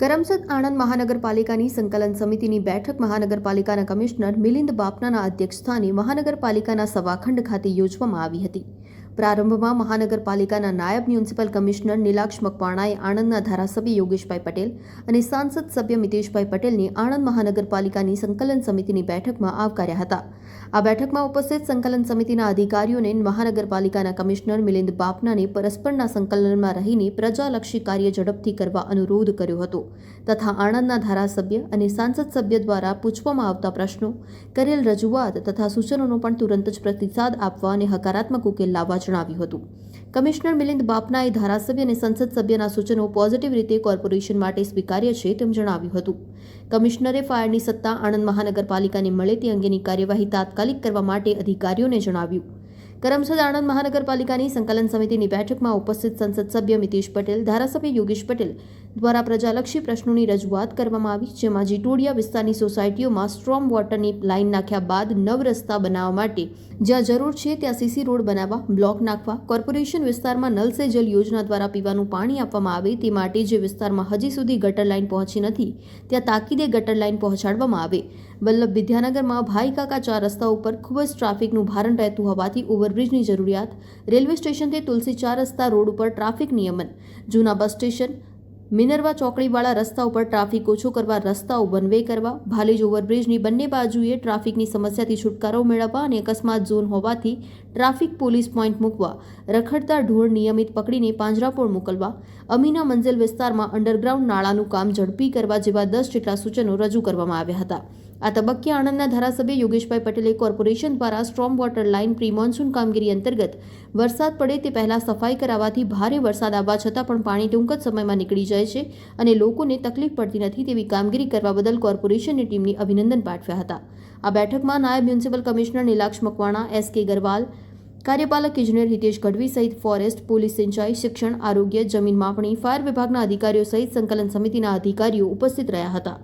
કરમસદ આણંદ મહાનગરપાલિકાની સંકલન સમિતિની બેઠક મહાનગરપાલિકાના કમિશનર મિલિંદ બાપનાના અધ્યક્ષસ્થાને મહાનગરપાલિકાના સવાખંડ ખાતે યોજવામાં આવી હતી. પ્રારંભમાં મહાનગરપાલિકાના નાયબ મ્યુનિસિપલ કમિશનર નીલાક્ષ મકવાણાએ આણંદના ધારાસભ્ય યોગેશભાઈ પટેલ અને સાંસદ સભ્ય મિતેશભાઈ પટેલને આણંદ મહાનગરપાલિકાની સંકલન સમિતિની બેઠકમાં આવકાર્યા હતા. આ બેઠકમાં ઉપસ્થિત સંકલન સમિતિના અધિકારીઓને મહાનગરપાલિકાના કમિશનર મિલિંદ બાપનાને પરસ્પરના સંકલનમાં રહીને પ્રજાલક્ષી કાર્ય ઝડપથી કરવા અનુરોધ કર્યો હતો. તથા આણંદના ધારાસભ્ય અને સાંસદ સભ્ય દ્વારા પૂછવામાં આવતા પ્રશ્નો, કરેલ રજૂઆત તથા સૂચનોનો પણ તુરંત જ પ્રતિસાદ આપવા અને હકારાત્મક ઉકેલ લાવવા જણાવ્યું હતું. કમિશનર મિલિંદ બાપનાએ ધારાસભ્ય અને સંસદ સભ્યના સૂચનો પોઝિટિવ રીતે કોર્પોરેશન માટે સ્વીકાર્ય છે તેમ જણાવ્યું હતું. કમિશનરે ફાયરની સત્તા આણંદ મહાનગરપાલિકાને મળે તે અંગેની કાર્યવાહી તાત્કાલિક કરવા માટે અધિકારીઓને જણાવ્યું. કરમસદ આણંદ મહાનગરપાલિકાની સંકલન સમિતિની બેઠકમાં ઉપસ્થિત સંસદ સભ્ય મિતેશ પટેલ, ધારાસભ્ય યોગેશ પટેલ દ્વારા પ્રજાલક્ષી પ્રશ્નોની રજૂઆત કરવામાં આવી, જેમાં જીટોડિયા વિસ્તારની સોસાયટીઓમાં સ્ટ્રોમ વોટરની લાઇન નાખ્યા બાદ નવ રસ્તા બનાવવા માટે જ્યાં જરૂર છે ત્યાં સીસી રોડ બનાવવા, બ્લોક નાખવા, કોર્પોરેશન વિસ્તારમાં નલ સે જલ યોજના દ્વારા પીવાનું પાણી આપવામાં આવે તે માટે જે વિસ્તારમાં હજી સુધી ગટર લાઇન પહોંચી નથી, ત્યાં તાકીદે ગટર લાઇન પહોંચાડવામાં આવે. વલ્લભ વિદ્યાનગરમાં ભાઈ કાકા ચાર રસ્તા ઉપર ખૂબ જ ટ્રાફિકનું ભારણ રહેતું હોવાથી ઓવરબ્રિજની જરૂરિયાત. રેલવે સ્ટેશનથી તુલસી ચાર રસ્તા રોડ ઉપર ટ્રાફિક નિયમન. જૂના બસ સ્ટેશન મિનરવા ચોકડીવાળા રસ્તા ઉપર ટ્રાફિક ઓછો કરવા, રસ્તાઓ વન વે કરવા, ભાલેજ ઓવરબ્રિજની બંને બાજુએ ટ્રાફિકની સમસ્યાથી છુટકારો મેળવવા અને અકસ્માત ઝોન હોવાથી ટ્રાફિક પોલીસ પોઈન્ટ મૂકવા, રખડતા ઢોર નિયમિત પકડીને પાંજરાપોળ મોકલવા, અમીના મંજિલ વિસ્તારમાં અંડરગ્રાઉન્ડ નાળાનું કામ ઝડપી કરવા જેવા દસ જેટલા સૂચનો રજૂ કરવામાં આવ્યા હતા. આ તબક્કે આણંદના ધારાસભ્ય યોગેશભાઈ પટેલે કોર્પોરેશન દ્વારા storm water line pre monsoon કામગીરી અંતર્ગત વરસાદ પડે તે પહેલાં સફાઈ કરાવવાથી ભારે વરસાદ આવવા છતાં પણ પાણી ટૂંક જ સમયમાં નીકળી જાય છે અને લોકોને તકલીફ પડતી નથી તેવી કામગીરી કરવા બદલ કોર્પોરેશનની ટીમને અભિનંદન પાઠવ્યા હતા. આ બેઠકમાં નાયબ municipal commissioner Nilaksh Makwana, S K Garwal, કાર્યપાલક ઇજનેર હિતેશ ગઢવી સહિત ફોરેસ્ટ, પોલીસ સિંચાઈ, શિક્ષણ, આરોગ્ય, જમીન માપણી, ફાયર વિભાગના અધિકારીઓ સહિત સંકલન સમિતિના અધિકારીઓ ઉપસ્થિત રહ્યા હતા.